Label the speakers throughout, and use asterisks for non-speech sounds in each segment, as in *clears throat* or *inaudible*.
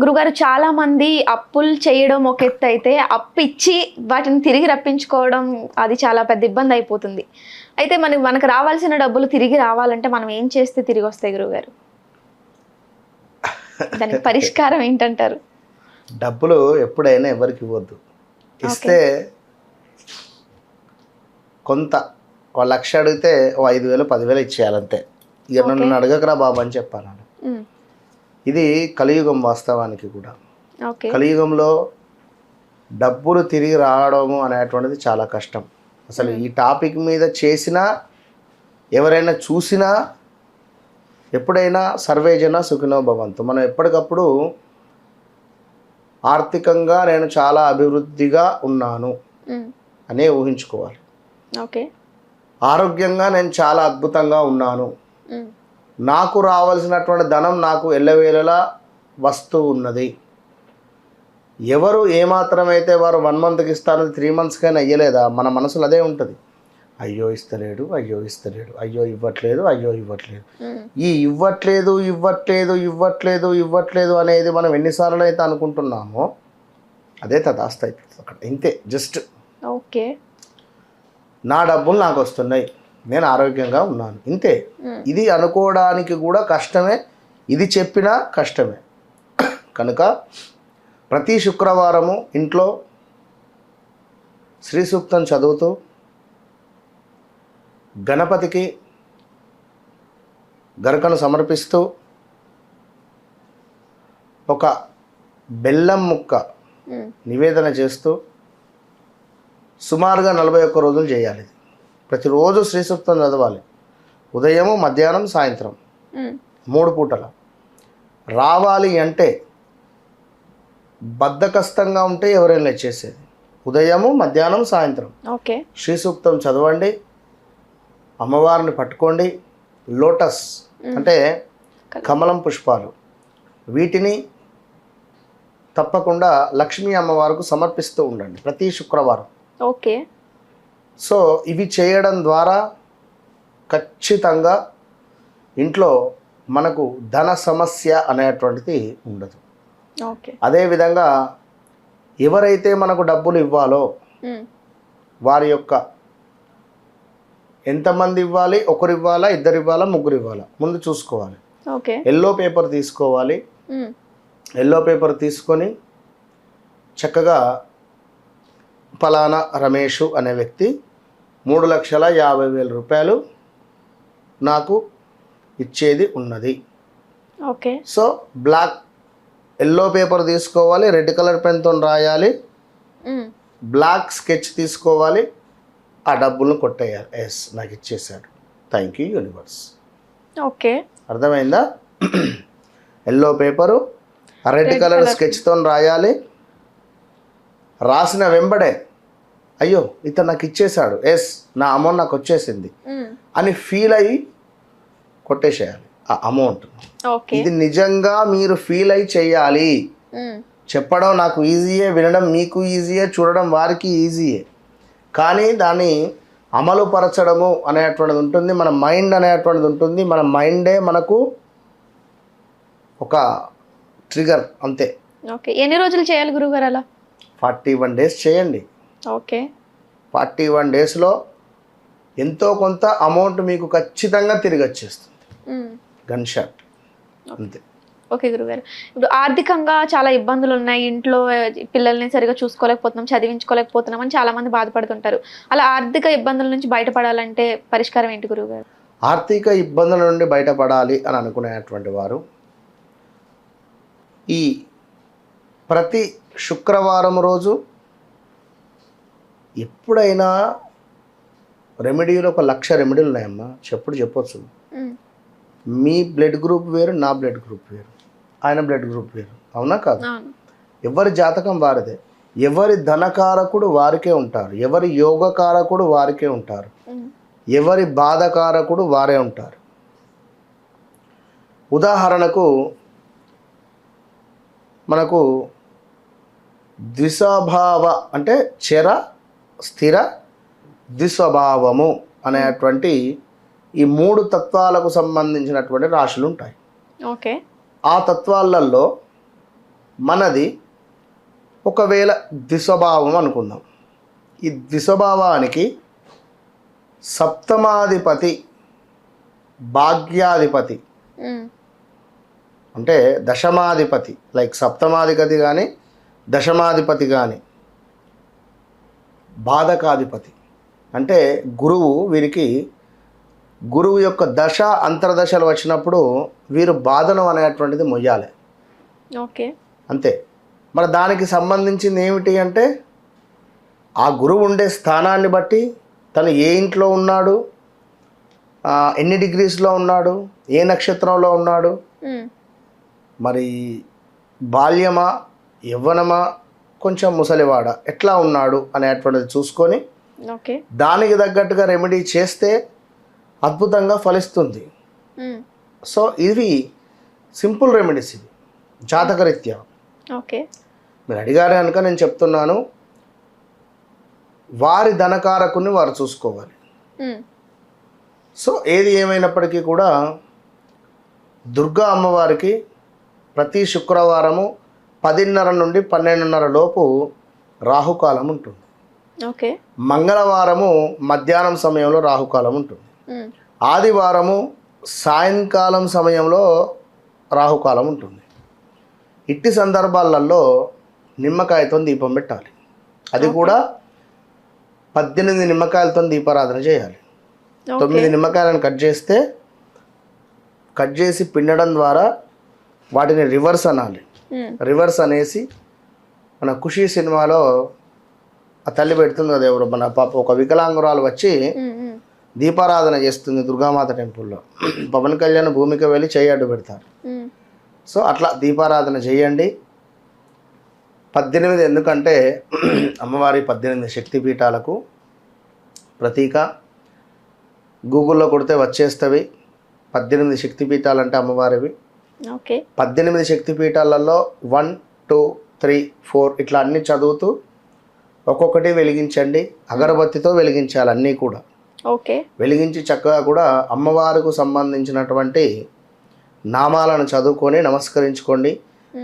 Speaker 1: గురుగారు చాలా మంది అప్పులు చేయడం ఒక ఎత్తు అయితే అప్పు ఇచ్చి వాటిని తిరిగి రప్పించుకోవడం అది చాలా పెద్ద ఇబ్బంది అయిపోతుంది. అయితే మనకి మనకు రావాల్సిన డబ్బులు తిరిగి రావాలంటే మనం ఏం చేస్తే తిరిగి వస్తాయి గురుగారు? దానికి పరిష్కారం ఏంటంటారు?
Speaker 2: డబ్బులు ఎప్పుడైనా ఎవరికి ఇవ్వద్దు. ఇస్తే కొంత ఒక లక్ష అడిగితే ఓ ఐదు వేలు పదివేలు ఇచ్చేయాలంతే. ఇక నన్ను అడగకరా బాబు అని చెప్పాను. ఇది కలియుగం వాస్తవానికి కూడా. కలియుగంలో డబ్బులు తిరిగి రావడము అనేటువంటిది చాలా కష్టం. అసలు ఈ టాపిక్ మీద చేసినా ఎవరైనా చూసినా ఎప్పుడైనా సర్వేజన సుఖినో భవంతు. మనం ఎప్పటికప్పుడు ఆర్థికంగా నేను చాలా అభివృద్ధిగా ఉన్నాను అనే ఊహించుకోవాలి.
Speaker 1: ఓకే.
Speaker 2: ఆరోగ్యంగా నేను చాలా అద్భుతంగా ఉన్నాను. నాకు రావాల్సినటువంటి ధనం నాకు ఎల్లవేళలా వస్తూ ఉన్నది. ఎవరు ఏమాత్రమైతే వారు వన్ మంత్కి ఇస్తారో త్రీ మంత్స్కైనా అయ్యలేదా మన మనసులో అదే ఉంటుంది. అయ్యో ఇస్తలేడు అయ్యో ఇస్తలేడు అయ్యో ఇవ్వట్లేదు అయ్యో ఇవ్వట్లేదు. ఈ ఇవ్వట్లేదు ఇవ్వట్లేదు ఇవ్వట్లేదు ఇవ్వట్లేదు అనేది మనం ఎన్నిసార్లు అయితే అనుకుంటున్నామో అదే తదాస్త అయిపోతుంది అక్కడ ఇంతే జస్ట్.
Speaker 1: ఓకే.
Speaker 2: నా డబ్బులు నాకు వస్తున్నాయి. నేను ఆరోగ్యంగా ఉన్నాను. ఇంతే. ఇది అనుకోవడానికి కూడా కష్టమే. ఇది చెప్పినా కష్టమే. కనుక ప్రతి శుక్రవారము ఇంట్లో శ్రీ సూక్తం చదువుతూ గణపతికి గరకను సమర్పిస్తూ ఒక బెల్లం ముక్క నివేదన చేస్తూ సుమారుగా నలభై ఒక్క రోజులు చేయాలి. ప్రతిరోజు శ్రీ సూక్తం చదవాలి. ఉదయము మధ్యాహ్నం సాయంత్రం. మూడు పూటల. రావాలి అంటే బద్ధకస్తంగా ఉంటే ఎవరైనా చేసేది. ఉదయము మధ్యాహ్నం సాయంత్రం.
Speaker 1: ఓకే.
Speaker 2: శ్రీ సూక్తం చదవండి. అమ్మవారిని పట్టుకోండి. లోటస్ అంటే కమలం పుష్పాలు. వీటిని తప్పకుండా లక్ష్మీ అమ్మవారికి సమర్పిస్తూ ఉండండి. ప్రతి శుక్రవారం.
Speaker 1: ఓకే.
Speaker 2: సో ఇవి చేయడం ద్వారా ఖచ్చితంగా ఇంట్లో మనకు ధన సమస్య అనేటువంటిది ఉండదు.
Speaker 1: ఓకే.
Speaker 2: అదేవిధంగా ఎవరైతే మనకు డబ్బులు ఇవ్వాలో వారి యొక్క ఎంతమంది ఇవ్వాలి? ఒకరు ఇవ్వాలా? ఇద్దరు ఇవ్వాలా? ముగ్గురు ఇవ్వాలా? ముందు చూసుకోవాలి.
Speaker 1: ఓకే.
Speaker 2: ఎల్లో పేపర్ తీసుకోవాలి. ఎల్లో పేపర్ తీసుకొని చక్కగా ఫలానా రమేష్ అనే వ్యక్తి మూడు లక్షల యాభై వేల రూపాయలు నాకు ఇచ్చేది ఉన్నది.
Speaker 1: Okay.
Speaker 2: So black yellow paper తీసుకోవాలి రెడ్ కలర్ పెన్తో రాయాలి బ్లాక్ స్కెచ్ తీసుకోవాలి ఆ డబ్బులను కొట్టేయాలి. ఎస్ నాకు ఇచ్చేసాడు థ్యాంక్ యూ యూనివర్స్
Speaker 1: ఓకే.
Speaker 2: అర్థమైందా? ఎల్లో పేపరు రెడ్ కలర్ స్కెచ్తో రాయాలి రాసిన వెంబడే అయ్యో ఇతను నాకు ఇచ్చేశాడు. ఎస్ నా అమౌంట్ నాకు వచ్చేసింది. అని ఫీల్ అయ్యి కొట్టేసేయాలి ఆ అమౌంట్. ఇది నిజంగా మీరు ఫీల్ అయి చేయాలి. చెప్పడం నాకు ఈజీయే వినడం మీకు ఈజీయే చూడడం వారికి ఈజీయే. కానీ దాన్ని అమలు పరచడము అనేటువంటిది ఉంటుంది మన మైండ్ అనేటువంటిది ఉంటుంది. మన మైండే మనకు ఒక ట్రిగర్ అంతే.
Speaker 1: ఓకే. ఎన్ని రోజులు చేయాలి గురుగారు అలా?
Speaker 2: ఫార్టీ వన్ డేస్ చేయండి.
Speaker 1: ఓకే.
Speaker 2: ఫార్టీ వన్ డేస్లో ఎంతో కొంత అమౌంట్ మీకు ఖచ్చితంగా తిరిగి వచ్చేస్తుంది. గన్ షాట్ అంతే.
Speaker 1: ఓకే గురుగారు. ఇప్పుడు ఆర్థికంగా చాలా ఇబ్బందులు ఉన్నాయి ఇంట్లో పిల్లల్ని సరిగా చూసుకోలేకపోతున్నాం చదివించుకోలేకపోతున్నాం అని చాలా మంది బాధపడుతుంటారు. అలా ఆర్థిక ఇబ్బందుల నుంచి బయటపడాలంటే పరిష్కారం ఏంటి గురుగారు?
Speaker 2: ఆర్థిక ఇబ్బందుల నుండి బయటపడాలి అని అనుకునేటువంటి వారు ఈ ప్రతి శుక్రవారం రోజు ఎప్పుడైనా రెమెడీలు ఒక లక్ష రెమెడీలు ఉన్నాయమ్మా. చెప్పుడు చెప్పొచ్చు. మీ బ్లడ్ గ్రూప్ వేరు నా బ్లడ్ గ్రూప్ వేరు. ఆయన బ్లడ్ గ్రూప్ వేరు. అవునా కాదు? ఎవరి జాతకం వారిదే. ఎవరి ధనకారకుడు వారికే ఉంటారు. ఎవరి యోగకారకుడు వారికే ఉంటారు. ఎవరి బాధకారకుడు వారే ఉంటారు. ఉదాహరణకు మనకు ద్విస్వభావ అంటే చెర స్థిర ద్విస్వభావము అనేటువంటి ఈ మూడు తత్వాలకు సంబంధించినటువంటి రాశులు ఉంటాయి.
Speaker 1: ఓకే.
Speaker 2: ఆ తత్వాలలో మనది ఒకవేళ ద్విస్వభావం అనుకుందాం. ఈ ద్విస్వభావానికి సప్తమాధిపతి భాగ్యాధిపతి అంటే దశమాధిపతి లైక్ సప్తమాధిపతి కానీ దశమాధిపతి కానీ బాధకాధిపతి. అంటే గురువు వీరికి గురువు యొక్క దశ అంతర్దశలు వచ్చినప్పుడు వీరు బాధను అనేటువంటిది మొయ్యాలి.
Speaker 1: ఓకే.
Speaker 2: అంతే. మరి దానికి సంబంధించింది ఏమిటి అంటే ఆ గురువు ఉండే స్థానాన్ని బట్టి తను ఏ ఇంట్లో ఉన్నాడు ఎన్ని డిగ్రీస్లో ఉన్నాడు ఏ నక్షత్రంలో ఉన్నాడు. మరి బాల్యమా యవ్వనమా? కొంచెం ముసలివాడ? ఎట్లా ఉన్నాడు? అనేటువంటిది చూసుకొని దానికి తగ్గట్టుగా రెమెడీ చేస్తే అద్భుతంగా ఫలిస్తుంది. సో ఇవి సింపుల్ రెమెడీస్ ఇవి జాతకరీత్యా.
Speaker 1: ఓకే.
Speaker 2: మీరు అడిగారు కనుక నేను చెప్తున్నాను. వారి ధనకారకుని వారు చూసుకోవాలి. సో ఏది ఏమైనప్పటికీ కూడా దుర్గా అమ్మవారికి ప్రతి శుక్రవారము పదిన్నర నుండి పన్నెండున్నర లోపు రాహుకాలం ఉంటుంది.
Speaker 1: ఓకే.
Speaker 2: మంగళవారము మధ్యాహ్నం సమయంలో రాహుకాలం ఉంటుంది. ఆదివారము సాయంకాలం సమయంలో రాహుకాలం ఉంటుంది. ఇట్టి సందర్భాలలో నిమ్మకాయతో దీపం పెట్టాలి. అది కూడా పద్దెనిమిది నిమ్మకాయలతో దీపారాధన చేయాలి. తొమ్మిది నిమ్మకాయలను కట్ చేస్తే కట్ చేసి పిండడం ద్వారా వాటిని రివర్స్ అనాలి. రివర్స్ అనేసి మన ఖుషి సినిమాలో ఆ తల్లి పెడుతుంది కదా ఎవరు? మన పాప ఒక వికలాంగురాలు వచ్చి
Speaker 1: ఉమ్, ఉమ్,
Speaker 2: దీపారాధన చేస్తుంది దుర్గామాత టెంపుల్లో. *clears throat* పవన్ కళ్యాణ్ భూమికి వెళ్ళి చేయి అడ్డు పెడతారు. సో అట్లా దీపారాధన చేయండి. పద్దెనిమిది ఎందుకంటే *clears throat* అమ్మవారి పద్దెనిమిది శక్తిపీఠాలకు ప్రతీక. గూగుల్లో కొడితే వచ్చేస్తవి. పద్దెనిమిది శక్తిపీఠాలు అంటే అమ్మవారివి. పద్దెనిమిది శక్తిపీఠాలలో వన్ టూ త్రీ ఫోర్ ఇట్లా అన్నీ చదువుతూ ఒక్కొక్కటి వెలిగించండి. అగరబత్తితో వెలిగించాలి అన్నీ కూడా.
Speaker 1: ఓకే.
Speaker 2: వెలిగించి చక్కగా కూడా అమ్మవారికి సంబంధించినటువంటి నామాలను చదువుకొని నమస్కరించుకోండి.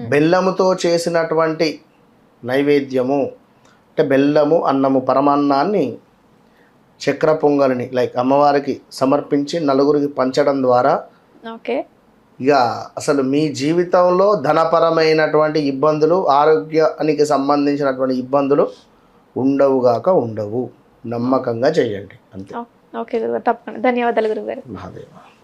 Speaker 2: బెల్లముతో చేసినటువంటి నైవేద్యము అంటే బెల్లము అన్నము పరమాన్నాన్ని చక్ర పొంగలిని లైక్ అమ్మవారికి సమర్పించి నలుగురికి పంచడం ద్వారా
Speaker 1: ఓకే.
Speaker 2: ఇక అసలు మీ జీవితంలో ధనపరమైనటువంటి ఇబ్బందులు ఆరోగ్యానికి సంబంధించినటువంటి ఇబ్బందులు ఉండవుగాక ఉండవు. నమ్మకంగా చేయండి. అంతే.
Speaker 1: ఓకే గురుగారు తప్పకుండా. ధన్యవాదాలు గురుగారు.
Speaker 2: మహాదేవ.